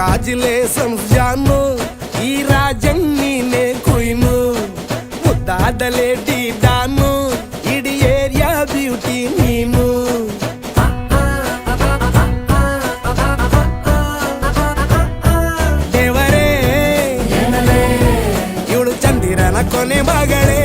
రాజులే సంజాను ఈ రాజం నేనే కుయిను. ముద్దాదలే డీడాను ఇడి area beauty నేను. ఎవరే ఇవుడు చందిరన కొనే మగడే.